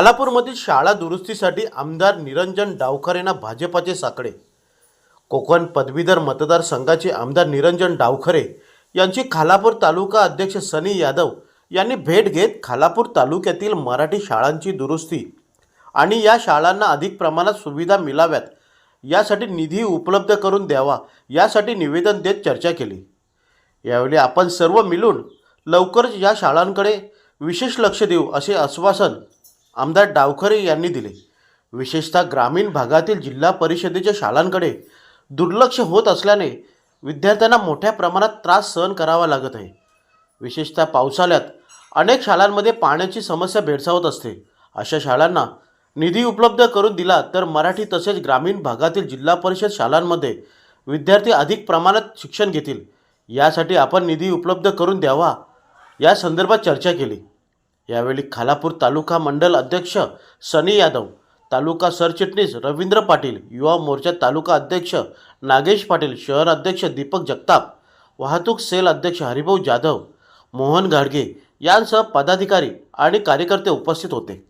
खालापूरमधील शाळा दुरुस्तीसाठी आमदार निरंजन डावखरेंना भाजपाचे साकडे. कोकण पदवीधर मतदारसंघाचे आमदार निरंजन डावखरे यांची खालापूर तालुका अध्यक्ष सनी यादव यांनी भेट घेत खालापूर तालुक्यातील मराठी शाळांची दुरुस्ती आणि या शाळांना अधिक प्रमाणात सुविधा मिळाव्यात यासाठी निधी उपलब्ध करून द्यावा यासाठी निवेदन देत चर्चा केली. यावेळी आपण सर्व मिळून लवकरच या शाळांकडे विशेष लक्ष देऊ असे आश्वासन आमदार डावखरे यांनी दिले. विशेषतः ग्रामीण भागातील जिल्हा परिषदेच्या शाळांकडे दुर्लक्ष होत असल्याने विद्यार्थ्यांना मोठ्या प्रमाणात त्रास सहन करावा लागत आहे. विशेषतः पावसाळ्यात अनेक शाळांमध्ये पाण्याची समस्या भेडसावत असते. अशा शाळांना निधी उपलब्ध करून दिला तर मराठी तसेच ग्रामीण भागातील जिल्हा परिषद शाळांमध्ये विद्यार्थी अधिक प्रमाणात शिक्षण घेतील. यासाठी आपण निधी उपलब्ध करून द्यावा या संदर्भात चर्चा केली. यावेळी खालापूर तालुका मंडल अध्यक्ष सनी यादव तालुका सरचिटणीस रवींद्र पाटील युवा मोर्चा तालुका अध्यक्ष नागेश पाटील शहर अध्यक्ष दीपक जगताप वाहतूक सेल अध्यक्ष हरिभाऊ जाधव मोहन घाडगे यांसह पदाधिकारी आणि कार्यकर्ते उपस्थित होते.